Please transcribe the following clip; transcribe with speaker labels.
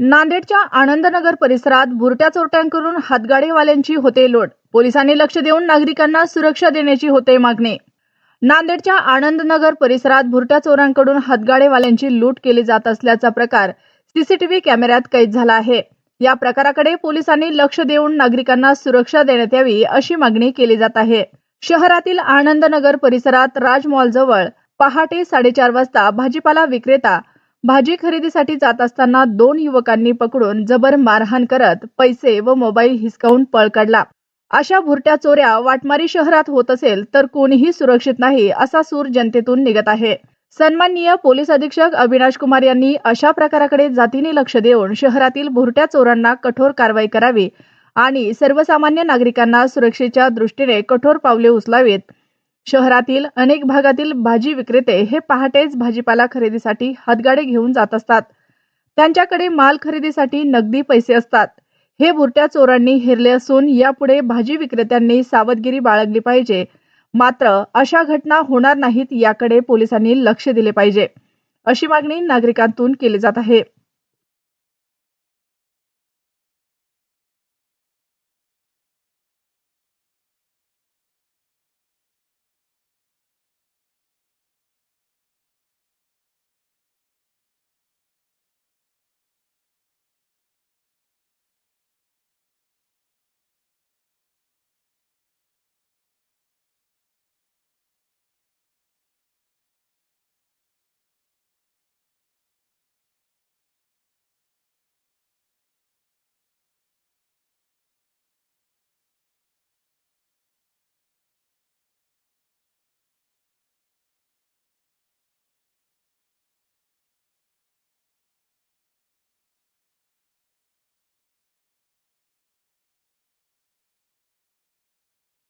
Speaker 1: नांदेडच्या आनंदनगर परिसरात बुरट्या चोरट्यांकडून हातगाडीवाल्यांची होते लूट. पोलिसांनी लक्ष देऊन नागरिकांना सुरक्षा देण्याची होते मागणी. नांदेडच्या आनंदनगर परिसरात भुरट्या चोरांकडून हातगाडेवाल्यांची लूट केली जात असल्याचा प्रकार सीसीटीव्ही कॅमेऱ्यात कैद झाला आहे. या प्रकाराकडे पोलिसांनी लक्ष देऊन नागरिकांना सुरक्षा देण्यात यावी अशी मागणी केली जात आहे. शहरातील आनंदनगर परिसरात राज पहाटे साडेचार वाजता भाजीपाला विक्रेता भाजी खरेदीसाठी जात असताना दोन युवकांनी पकडून जबर मारहाण करत पैसे व मोबाईल हिसकावून पळ काढला. अशा भुरट्या चोऱ्या वाटमारी शहरात होत असेल तर कोणीही सुरक्षित नाही असा सूर जनतेतून निघत आहे. सन्माननीय पोलीस अधीक्षक अविनाश कुमार यांनी अशा प्रकाराकडे जातीने लक्ष देऊन शहरातील भुरट्या चोरांना कठोर कारवाई करावी आणि सर्वसामान्य नागरिकांना सुरक्षेच्या दृष्टीने कठोर पावले उचलावीत. शहरातील अनेक भागातील भाजी विक्रेते हे पहाटेच भाजीपाला खरेदीसाठी हातगाडे घेऊन जात असतात. त्यांच्याकडे माल खरेदीसाठी नगदी पैसे असतात. हे बुरट्या चोरांनी हिरले असून यापुढे भाजी विक्रेत्यांनी सावधगिरी बाळगली पाहिजे. मात्र अशा घटना होणार नाहीत याकडे पोलिसांनी लक्ष दिले पाहिजे. अशी मागणी नागरिकांतून केली जात आहे.